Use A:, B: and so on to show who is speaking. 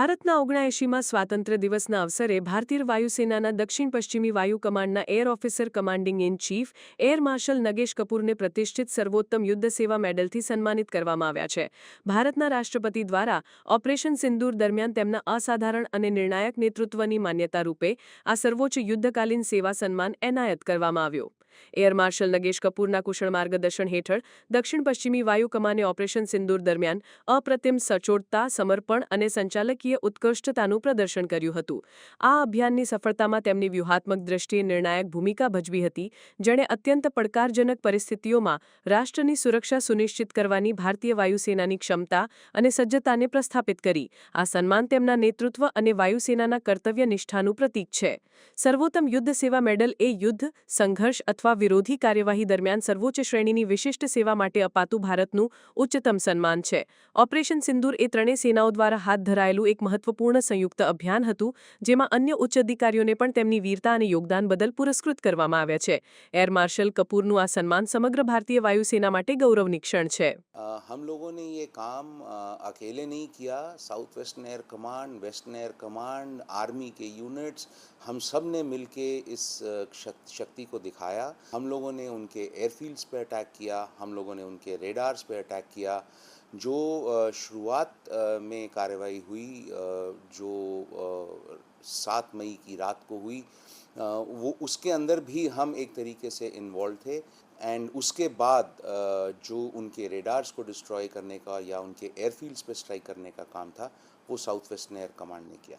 A: ભારતના ઓગણએંશીમાં સ્વાતંત્ર્ય દિવસના અવસરે ભારતીય વાયુસેનાના દક્ષિણ પશ્ચિમી વાયુ કમાન્ડના air officer commanding in chief, air marshal Nagesh કપૂરને પ્રતિષ્ઠિત સર્વોત્તમ યુદ્ધ સેવા મેડલથી સન્માનિત કરવામાં આવ્યા છે. ભારતના રાષ્ટ્રપતિ દ્વારા ઓપરેશન સિંદૂર દરમિયાન તેમના અસાધારણ અને નિર્ણાયક નેતૃત્વની માન્યતા રૂપે આ સર્વોચ્ચ યુદ્ધકાલીન સેવા સન્માન એનાયત કરવામાં આવ્યો. એર માર્શલ નગેશ કપૂરના કુશળ માર્ગદર્શન હેઠળ દક્ષિણ પશ્ચિમી વાયુ કમાને ઓપરેશન સિંદૂર દરમિયાન અપ્રતિમ સચોટતા, સમર્પણ અને સંચાલકીય ઉત્કૃષ્ટતાનું પ્રદર્શન કર્યું હતું. આ અભિયાનની સફળતામાં તેમની વ્યૂહાત્મક દ્રષ્ટિએ નિર્ણાયક ભૂમિકા ભજવી હતી, જેણે અત્યંત પડકારજનક પરિસ્થિતિઓમાં રાષ્ટ્રની સુરક્ષા સુનિશ્ચિત કરવાની ભારતીય વાયુસેનાની ક્ષમતા અને સજ્જતાને પ્રસ્થાપિત કરી. આ સન્માન તેમના નેતૃત્વ અને વાયુસેનાના કર્તવ્ય નિષ્ઠાનું પ્રતીક છે. સર્વોત્તમ યુદ્ધ સેવા મેડલ એ યુદ્ધ, સંઘર્ષ અથવા વિરોધી કાર્યવાહી દરમિયાન સર્વોચ્ચ શ્રેણીની વિશિષ્ટ સેવા માટે અપાતું ભારતનું ઉચ્ચતમ સન્માન છે ઓપરેશન સિંદૂર એ ત્રણેય સેનાઓ દ્વારા હાથ ધરાયેલું એક મહત્વપૂર્ણ સંયુક્ત અભિયાન હતું જેમાં અન્ય ઉચ્ચ અધિકારીઓને પણ તેમની વીરતા અને યોગદાન બદલ પુરસ્કૃત કરવામાં આવ્યા છે એર માર્શલ કપૂરનું આ સન્માન સમગ્ર ભારતીય વાયુસેના માટે ગૌરવની ક્ષણ છે
B: अ, हम लोगों ने ये काम अ, अकेले नहीं किया south western air command western air command army के यूनिट्स हम सब ने मिलके इस अ, शक- शक्ति को दिखाया हम लोगों ने उनके एयरफील्ड्स पे अटैक किया, हम लोगों ने उनके रेडार्स पे अटैक किया, जो शुरुआत में कार्रवाई हुई जो सात मई की रात को हुई वो, उसके अंदर भी हम एक तरीके से इन्वॉल्व थे एंड उसके बाद जो उनके रेडार्स को डिस्ट्रॉय करने का या उनके एयरफील्ड्स पे स्ट्राइक करने का काम था, वो साउथ वेस्टर्न एयर कमांड ने किया।